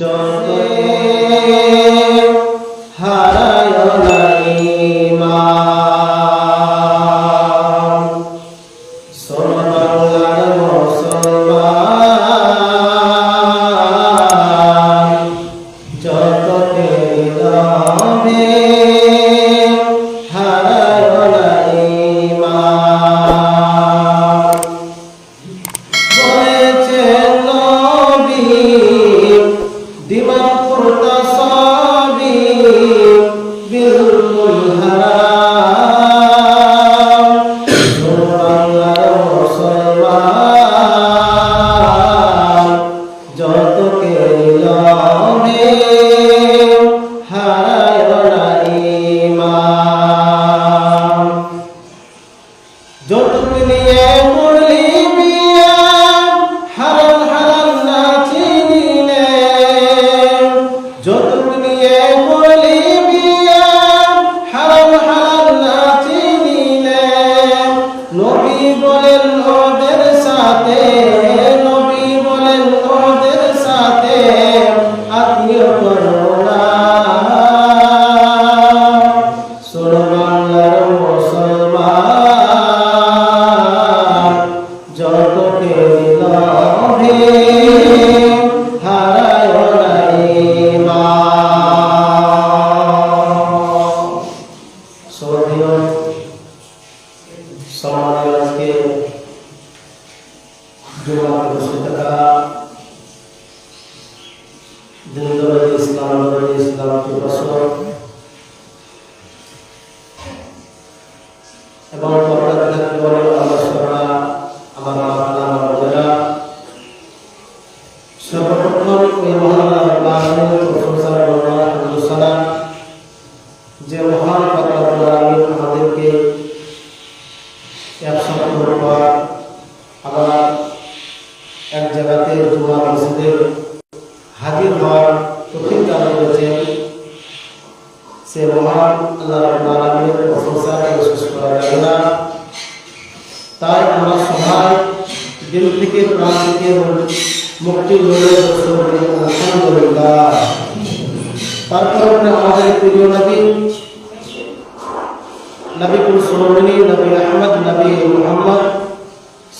যতে ইসলাম ইসলাম থেকে প্রাণ মুক্তি বলি আলহামদুলিল্লাহ। তারপরে আমাদের প্রিয় নবী নবী কুল সুলমনি নবী আহমদ, নবী মুহাম্মদ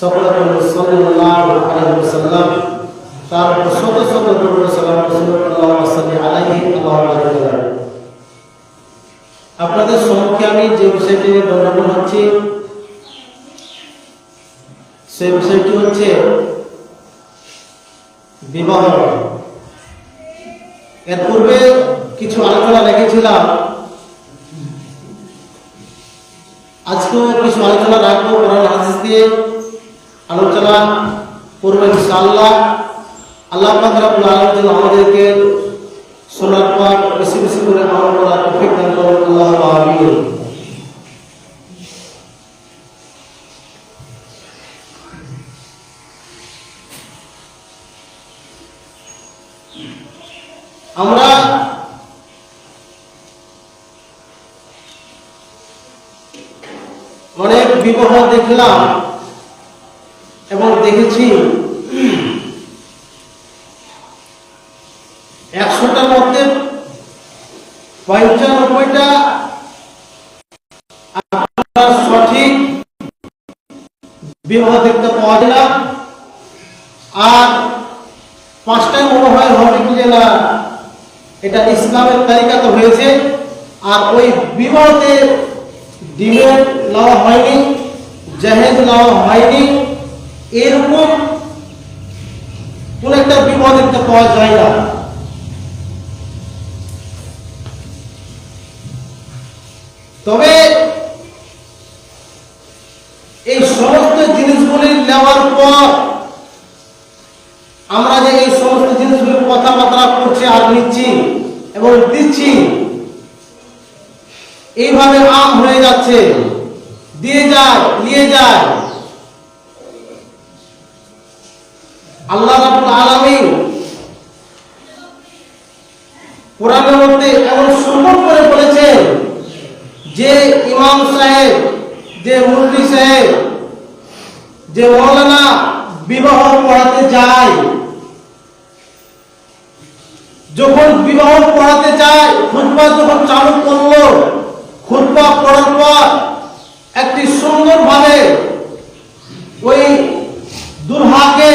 সাল্লাল্লাহু আলাইহি ওয়াসাল্লাম, তার শত আপনাদের সম্মুখে আমি যে বিষয়টি বর্ণনা হচ্ছি সেই বিষয়টি হচ্ছে বিবাহ। এর পূর্বে কিছু আলোচনা রেখেছিলাম আজকেও কিছু আলোচনা রাখব হাদিস দিয়ে আলোচনা করব ইনশাআল্লাহ। আল্লাহ রব্বুল আমাদেরকে শোনার পর বেশি বেশি করে আমল করার আল্লাহ আমরা অনেক বিবাহ দেখলাম এবং দেখেছি একশোটার মধ্যে পঞ্চানব্বইটা সঠিক বিবাহ দেখতে পাওয়া যায় আর পাঁচটাই মনে হয় এটা ইসলামের তালিকা তো হয়েছে, আর ওই বিবাহতে ডিমের নেওয়া হয়নি জাহেজ নেওয়া হয়নি, এরকম কোন একটা বিবাহ দেখতে পাওয়া যায় না। তবে এই সমস্ত জিনিসগুলি নেওয়ার পর যে এই সমস্ত জিনিসগুলি কথাবার্তা করছি আর নিচ্ছি এবং দিচ্ছি। এইভাবে আম হয়ে যাচ্ছে। দিয়ে যায়, নিয়ে যায়। আল্লাহ রাবুল আলামিন কোরআনের মধ্যে এমন সুন্দর করে বলেছেন যে ইমাম সাহেব, যে মুরব্বী সাহেব, যে মৌলানা বিবাহ পড়াতে যায়। যখন বিবাহ পড়াতে চায় খুতবা যখন চালু করল, খুতবা পড়ার পর একটি সুন্দরভাবে ওই দুর্হাকে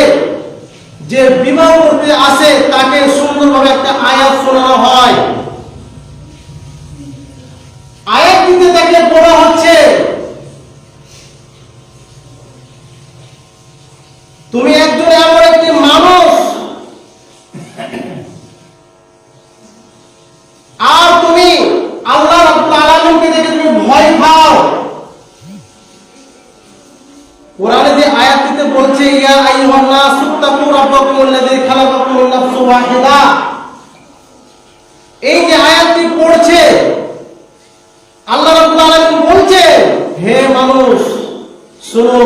যে বিবাহ করতে আসে, তাকে সুন্দরভাবে একটা আয়াত শোনানো হয় আয়াত দিতে তাকে বলা হচ্ছে তুমি একজন এমন একটি মানুষ আর তুমি আল্লাহ রাব্বুল আলামিনকে দেখে তুমি ভয় খাও কোরআনে যে আয়াতটিতে বলছে ইয়া আইয়ুহান নাস তাকু রাব্বাকুম আল্লাযী খালাকাকুম মিন নাফসিন ওয়াহিদা এই যে আয়াতটি পড়ছে আল্লাহ রাব্বুল আলামিন বলছে হে মানুষ শোনো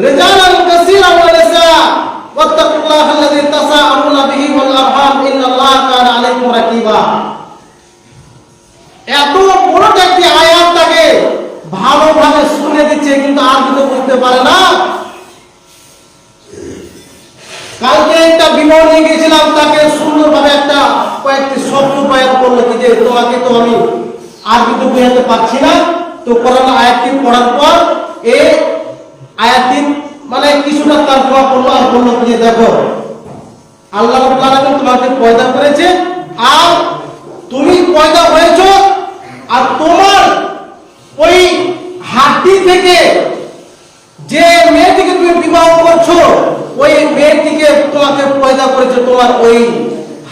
রিজালান কাসীরান ওয়া নিসা ওয়াত্তাকুল্লাহ আল্লাযী তাসাআলুনা বিহি ওয়াল আরহাম ইন্নাল্লাহা কানা আলাইকুম রাকিবা এত বড় একটি আয়াত তাকে ভালোভাবে শুনে দিচ্ছে, কিন্তু আর কিছু বুঝতে পারে না। কালকে একটা বিমান নিয়ে গেছিলাম, তাকে সুন্দরভাবে একটা কয়েকটি শব্দ প্রয়োগ করল যে, তোমাকে তো আমি আর কিছু বোঝাতে পারছি না। তো কোরআন আয়াতটি পড়ার পর এই আয়াতটি মানে কিছুটা তর্জমা করল আর বলল, যে দেখো, আল্লাহ রাব্বুল তোমাকে পয়দা করেছে, আর তুমি পয়দা হয়েছো, আর তোমার ওই হাড্ডি থেকে যে মেয়েটিকে তুমি বিবাহ করছ, ওই মেয়েটিকে তোমাকে পয়দা করেছে, তোমার ওই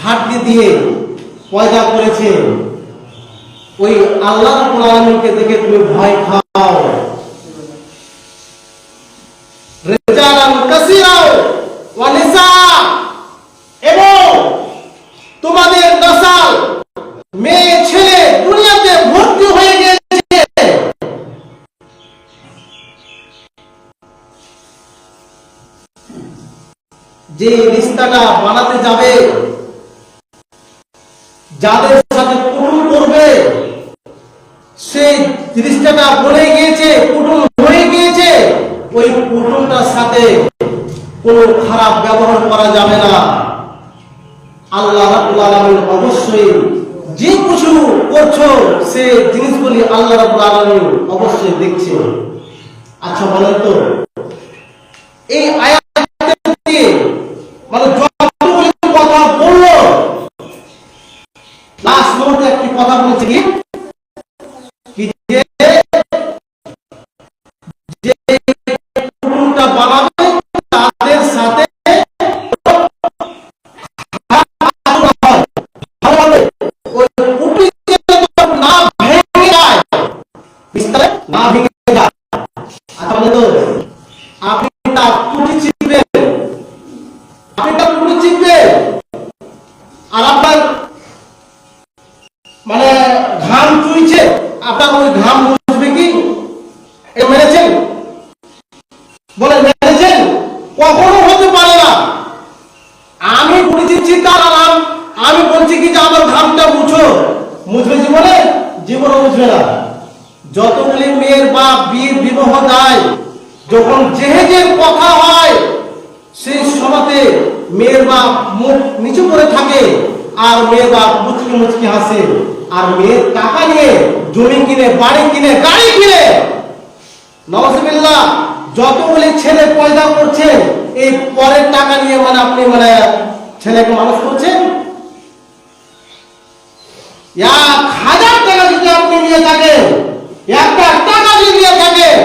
হাড্ডি দিয়ে পয়দা করেছে। ওই আল্লাহ দেখে তুমি ভয় খাও রিজালান কাসীরাও ওয়া নিসা এবং তোমাদের নসাল মেয়ে ছেলে দুনিয়াতে ভর্তি হয়ে গেছে যে রিস্তাটা বানাতে যাবে, যাদের সাথে কুটুম করবে সেই রিস্তাটা বলে গিয়েছে কুটুম হয়ে গিয়েছে, ওই কুটুমটার সাথে কোনো খারাপ ব্যবহার করা যাবে না। আল্লাহ অবশ্যই যে কিছু করছ, সে জিনিসগুলি আল্লাহ রাব্বুল অবশ্যই দেখছে। আচ্ছা বলেন তো, এই দিয়ে মানে কথা বলল লাস্ট মোমেন্টে একটি কথা বলেছে কি চুইছে আপনার ওই ঘাম মুছবে কি? এটা মেরেছেন? বলে, মেরেছেন? কখনো হতে পারে না। আমি কুড়ি দিচ্ছি তার আরাম আমি বলছি কি যে আমার ঘামটা মুছো। মুছবে জীবনে? জীবনে মুছবে না। যতগুলি মেয়ের বা বিয়ে বিবাহ দেয়, যখন জেহেজের কথা হয়, সেই সময়তে মেয়ের বাপ মুখ নিচু করে থাকে, আর মেয়ের বাপ মুচকি মুচকি হাসে। আর মেয়ের টাকা নিয়ে জমি কিনে, বাড়ি কিনে, গাড়ি কিনে। নওয়াজবিল্লাহ যতগুলি ছেলে পয়দা করছে, এই পরের টাকা নিয়ে মানে আপনি মানে ছেলেকে মানুষ করছেন? হাজার টাকা যদি আপনি নিয়ে থাকেন, একটা টাকা যদি নিয়ে থাকেন,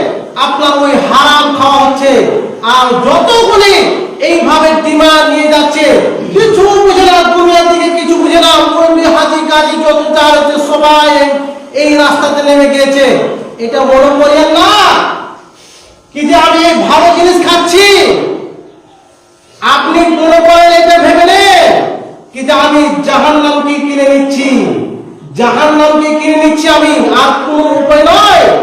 আপনার ওই হারাম খাওয়া হচ্ছে। আর যতগুলি এইভাবে ডিমান্ড নিয়ে যাচ্ছে। কিছু বুঝে না, দুনিয়ার দিকে কিছু বুঝে না। পন্ডিত হাজি কাজী যত চার হচ্ছে সবাই এই- রাস্তাতে নেমে গিয়েছে। এটা মনে করিয়েন না। কি যে আমি এই ভালো জিনিস খাচ্ছি? আপনি মনে করেন এটা ভেবে নে। কি যে আমি জাহান নামকে কিনে নিচ্ছি। জাহান নামকে কিনে নিচ্ছি আমি, আর কোন উপায় নয়।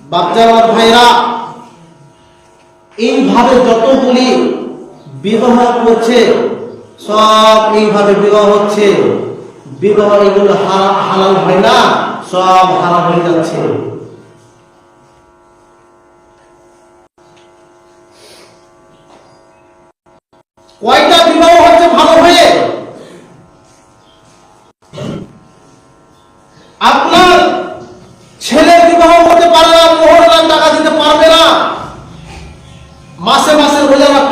বাচ্চার ভাইরা এইভাবে যতগুলি বিবাহ করছে সব এইভাবে বিবাহ হচ্ছে। বিবাহ এগুলো হালাল হয় না, সব হারাম হয়ে যাচ্ছে। কয়টা বিবাহ হচ্ছে ভালো হয়ে? আপনার olarak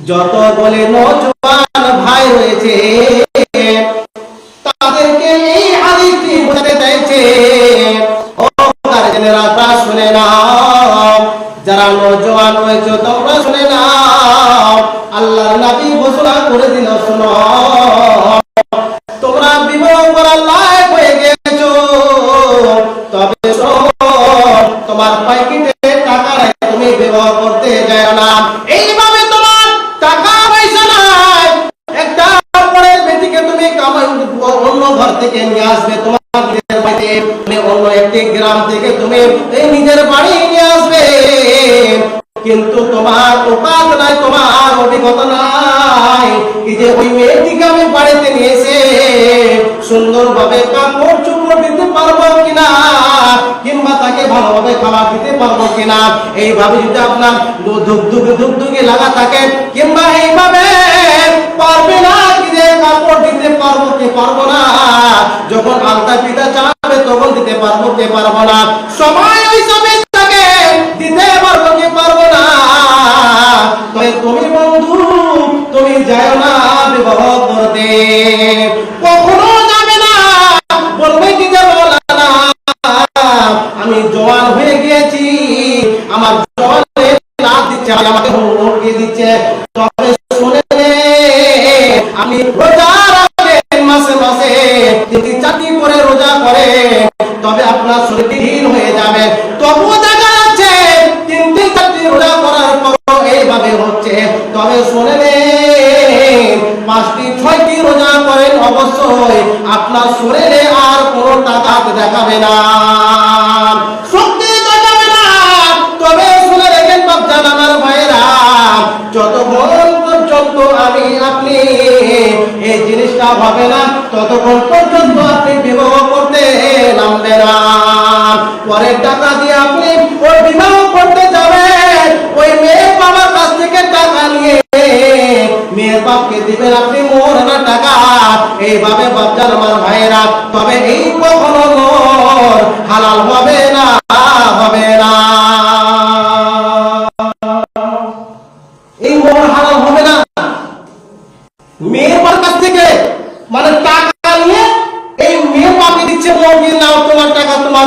যত বলে নজওয়ান ভাই রয়েছে ঘর থেকে নিয়ে আসবে তোমার নিজের বাড়িতে মানে অন্য একটি গ্রাম থেকে তুমি এই নিজের বাড়ি নিয়ে আসবে কিন্তু তোমার ওকাত নাই তোমার অভিজ্ঞতা নাই কি যে ওই মেয়েটিকে আমি বাড়িতে নিয়ে এসে সুন্দরভাবে কাপড় চুপড় দিতে পারব কিনা কিংবা তাকে ভালোভাবে খাবার দিতে পারব কিনা এইভাবে যদি আপনার ধুক ধুক ধুক ধুকে লাগা থাকে কিংবা এইভাবে পারব, কে পারব না? যখন আলতা পিতা চাবে তখন দিতে পারব, কে পারব না? সময় অবশ্যই আপনার শরীরে আর কোনো টাকা দেখাবে না। শক্তি দেখাবে না। তবে শুনে রেখেন বাচ্চান আমার ভাইরা যতক্ষণ পর্যন্ত আমি আপনি এই জিনিসটা হবে না ততক্ষণ পর্যন্ত আপনি বিবাহ করতে নামবে না। পরের টাকা দিয়ে আপনি ওই বিবাহ করতে যাবেন। ওই মেয়ের বাবার কাছ থেকে টাকা নিয়ে মেয়ের বাপকে দিবেন আপনি মোর না টাকা এইভাবে বাচ্চার আমার ভাইয়েরা, তবে এই কখনো মোর হালাল হবে না হবে না। মোর না। মেয়ের বাবার কাছ থেকে মানে টাকা নিয়ে এই মেয়ের বাপকে দিচ্ছে মোর নাও, তোমার টাকা, তোমার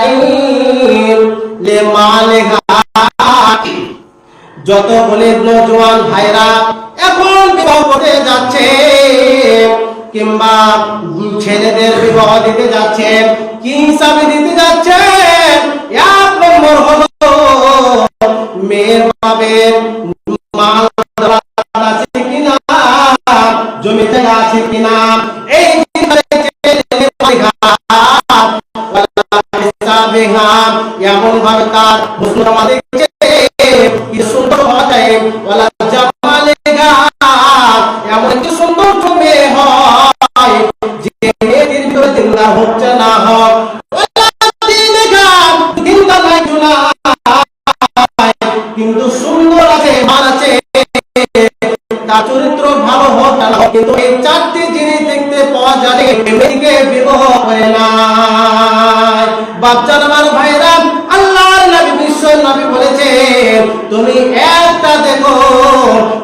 যত বলে নজওয়ান ভাইরা এখন বিবাহ করতে যাচ্ছে, কিংবা ছেলেদের বিবাহ দিতে যাচ্ছে কি হিসাবে দিতে যাচ্ছে, এক নম্বর হলো মেয়ের বাবের মাল আছে কিনা জমি জায়গা আছে কিনা, এই এমন ভাবে তার হুসন আমাদের তার চরিত্র ভালো হোক না কিন্তু এই চারটি জিনিস দেখতে পাওয়া যায় মেয়েকে বিবাহ করে না বাচ্চার আমার ভাইরা, আল্লাহর নবী, বিশ্ব নবী বলেছে, তুমি একটা দেখো,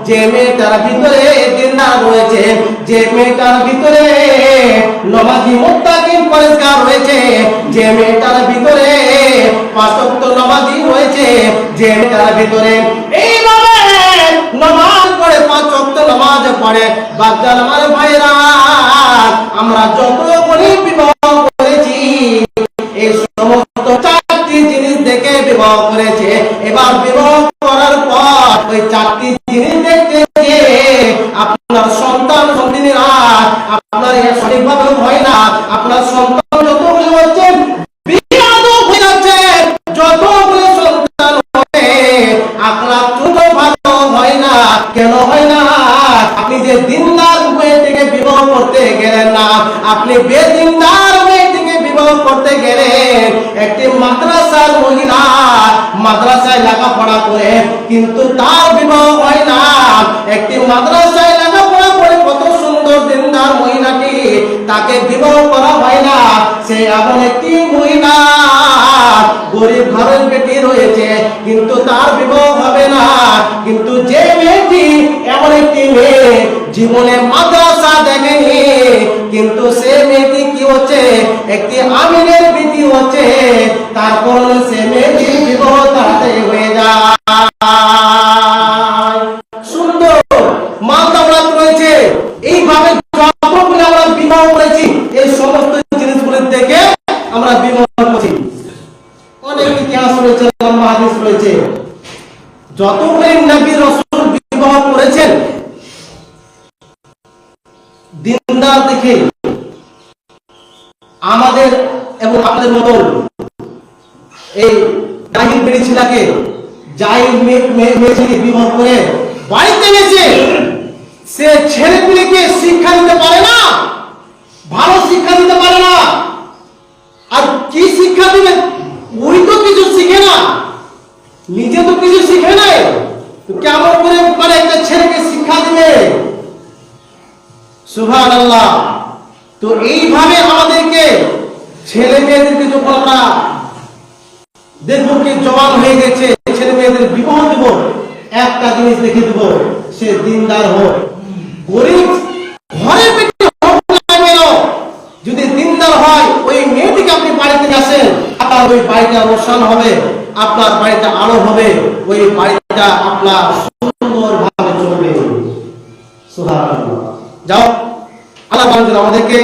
যে মেয়েটার ভিতরে দিনদার রয়েছে, যে মেয়েটার ভিতরে নমাজি মুত্তাকিন পরিষ্কার রয়েছে, যে মেয়েটার ভিতরে পাঁচক্ত নমাজি রয়েছে, যে মেয়েটার ভিতরে এইভাবে নমাজ নামাজ পড়ে আমার ভাইরা আমরা যত করে বিবাহ করেছি, এই সমস্ত চারটি জিনিস দেখে বিবাহ করেছে। এবার বিবাহ করার পর ওই চারটি জিনিস দেখতে আপনার সন্তান সন্তানেরা আপনার সঠিকভাবে হয় না, আপনার সন্তান কিন্তু তার বিবাহ হয় না। একটি মাদ্রাসায় লেখাপড়া করে কত সুন্দর দিনদার মহিলাটি, তাকে বিবাহ করা হয় না। সে এমন একটি মহিলা। গরিব ঘরের রয়েছে, কিন্তু তার বিবাহ হবে না। কিন্তু যে মেয়েটি এমন একটি মেয়ে, জীবনে মাদ্রাসা দেখেনি। কিন্তু সে মেয়েটি কি হচ্ছে? একটি আমিনের বেটি হচ্ছে। তারপর সে মেয়েটির বিবাহ তাড়াতাড়ি হয়ে যায়। লম্বা হাদিস রয়েছে। যতগুলি নবী রসুল বিবাহ করেছেন, দিনদার দেখে আমাদের এবং আমাদের মতন এই জাহিল বেড়ি ছেলেকে জাহিল মেয়ে মেয়ে- মেয়ে ছেলেকে বিবাহ করে বাড়িতে গেছে সে ছেলে পেলেকে শিক্ষা দিতে পারে না, ভালো শিক্ষা দিতে পারে না। আর কি শিক্ষা দিবে ওই তো কিছু শিখে না। নিজে তো কিছু শিখে নাই। তো কেমন করে মানে একটা ছেলেকে শিক্ষা দিবে সুভান আল্লাহ তো এইভাবে আমাদেরকে ছেলে মেয়েদেরকে যখন আমরা দেখব কি জওয়ান হয়ে গেছে, ছেলে মেয়েদের বিবাহ দেব, একটা জিনিস দেখে দেব, সে দিনদার হোক। গরিব ঘরে পেটে হোক না যদি দিনদার হয়, ওই মেয়েটিকে আপনি বাড়িতে আসেন। আপনার ওই বাড়িটা রোশন হবে, আপনার বাড়িটা আলো হবে, ওই বাড়িটা আপনার সুন্দর ভাবে চলবে যাও, আল্লাহ আমাদেরকে